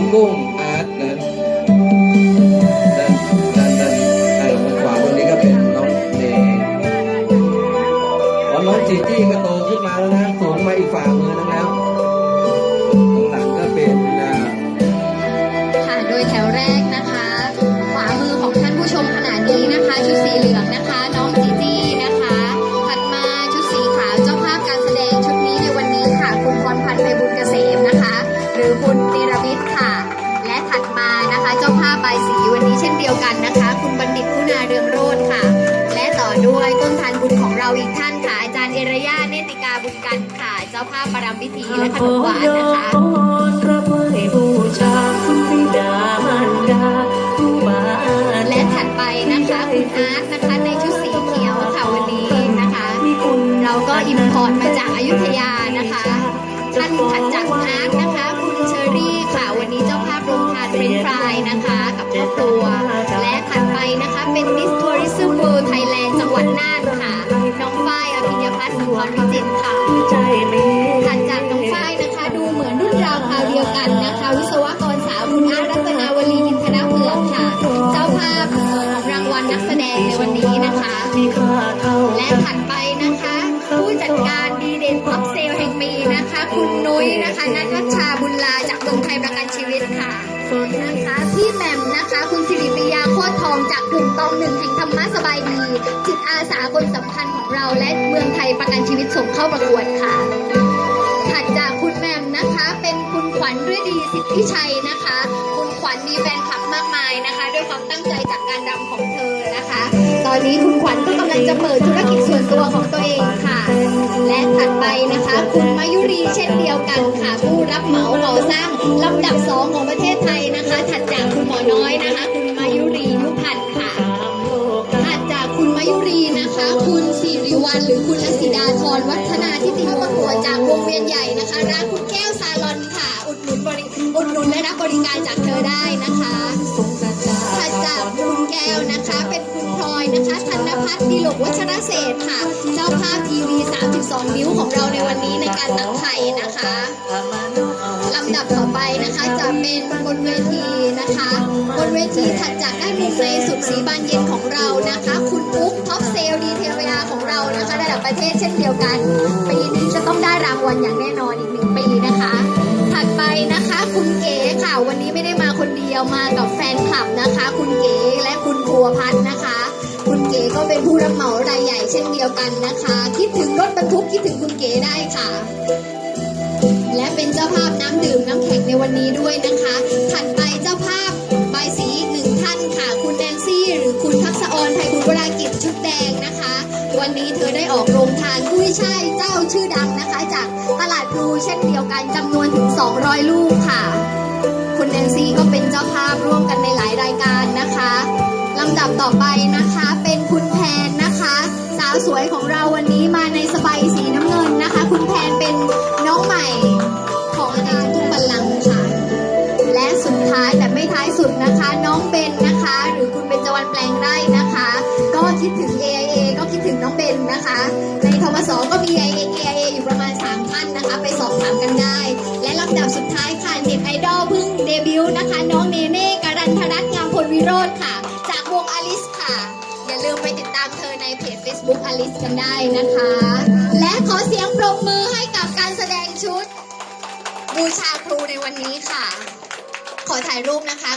Panggung Art นะด้นด้านด้านด้านหลังขวาคนนี้ก็เป็นน้องเจอ๋อน้องจีจี้ก็โตขึ้นมาแล้วนะสูงมาอีกฝ่ามือนึงแล้ว องเราอีกท่านค่ะ อาจารย์เอรยาเนติกาบุญกันค่ะ เจ้าภาพประรำพิธีและขนมหวานนะคะขอรับไหวบูชาคุณบิดามารดาครูบาและถัดไปนะคะคุณอาร์ตนะคะในชุดสีเขียวค่ะวันนี้นะคะ เราก็อิมพอร์ตมาจากอายุทยานะคะท่านถัดจากคุณอาร์ตนะคะ คุณเชอรี่ค่ะวันนี้เจ้าภาพโรงทานเฟรนช์ฟรายนะคะ กับครอบครัวและถัดไปนะคะเป็นมิส กันนะคะ วิศวกรสาวคุณอาร์ตรัตนาวลีอินทรเผือกค่ะ เจ้าภาพของรางวัลนักแสดงในวันนี้นะคะที่ค่าเท่าและถัดไปนะคะ ผู้จัดการดีเด่นท็อปเซลแห่งปีนะคะ คุณนุ้ยนะคะนัทวัชชาบุญลาจากเมืองไทยประกันชีวิตค่ะนะคะพี่แหม่มนะคะ คุณสิริปิยาโคตรทองจากกลุ่มตองหนึ่งแห่งธรรมะสบายดี จิตอาสาคนสำคัญของเราและเมืองไทยประกันชีวิตส่งเข้าประกวดค่ะถัดจากคุณแหม่มนะคะเป็นคุณขวั ญฤดีสิทธิชัยนะคะ คุณขวัญมีแฟนคลับมากมายนะคะ ด้วยความตั้งใจจากการรำของเธอนะคะ ตอนนี้คุณขวัญก็กำลังจะเปิดธุรกิจส่วนตัวของตัวเองค่ะ และถัดไปนะคะ คุณมายุรีเช่นเดียวกันค่ะ ผู้รับเหมาก่อสร้างลำดับสองของประเทศไทยนะคะ ถัดจากคุณหมอน้อยนะคะ คุณมายุรียุพันธ์ค่ะถัดจากคุณมายุรีนะคะ คุณสิริวัลหรือคุณลสิดาธรวัฒนาที่ติเข้าประกวดจากวงเวียนใหญ่นะคะร้านคุณแก้วซาลอนค่ะอุด หนุนบริอุดหนุนและรับบริการจากเธอได้นะคะทรงกระจาถัดจากคุณแก้วนะคะ เป็นคุณพลอยนะคะธนพัฒน์ดีหลกวัชรเศษค่ะ เจ้าภาพทีวี 32 นิ้วของเราในวันนี้ในการตักไข่นะคะลำดับต่อไปนะคะจะเป็นบนเวทีนะคะบนเวทีถัดจากด้านมุมในสุดสีบานเย็นของเรานะคะ คุณปุ๊กท็อปเซลดีเทลเวลาของเรานะคะระดับประเทศเช่นเดียวกันปีนี้จะต้องได้รางวัลอย่างแน่นอนอีกหนึ่งปีนะคะ นะคะ คุณเก๋ค่ะ วันนี้ไม่ได้มาคนเดียวมากับแฟนคลับนะคะ คุณเก๋และคุณบัวพัฒน์นะคะ คุณเก๋ก็เป็นผู้รับเหมารายใหญ่เช่นเดียวกันนะคะ คิดถึงรถบรรทุกคิดถึงคุณเก๋ได้ค่ะ และเป็นเจ้าภาพน้ำดื่มน้ำแข็งในวันนี้ด้วยนะคะถัดไปเจ้าภาพใบสีอีกหนึ่งท่านค่ะ คุณแนนซี่หรือคุณทักษออนไทยบุญวรากิจชุดแดงนะคะ วันนี้เธอได้ออกโรงทานกุ้ยช่ายเจ้าชื่อดังนะคะ ซี่ก็เป็นเจ้าภาพร่วมกันในหลายรายการนะคะลำดับต่อไปนะคะเป็นคุณแพนนะคะ สาวสวยของเราวันนี้มาในสบายสีน้ำเงินนะคะ คุณแพนเป็นน้องใหม่ของอาจารย์ทุกบัลลังก์ค่ะและสุดท้ายแต่ไม่ท้ายสุดนะคะ น้องเบนนะคะ หรือคุณเบญจวรรณแปลงไร่นะคะ ก็คิดถึง AIA ก็คิดถึงน้องเบนนะคะ ในทวสก็มี AIA AIA อยู่ประมาณ3ท่านนะคะ ไปสอบถามกันได้ และลำดับสุดท้ายค่ะเน็ตไอดอลเพิ่ง เพจ Facebook อลิสกันได้นะคะ และขอเสียงปรบมือให้กับการแสดงชุด บูชาครูในวันนี้ค่ะ ขอถ่ายรูปนะคะ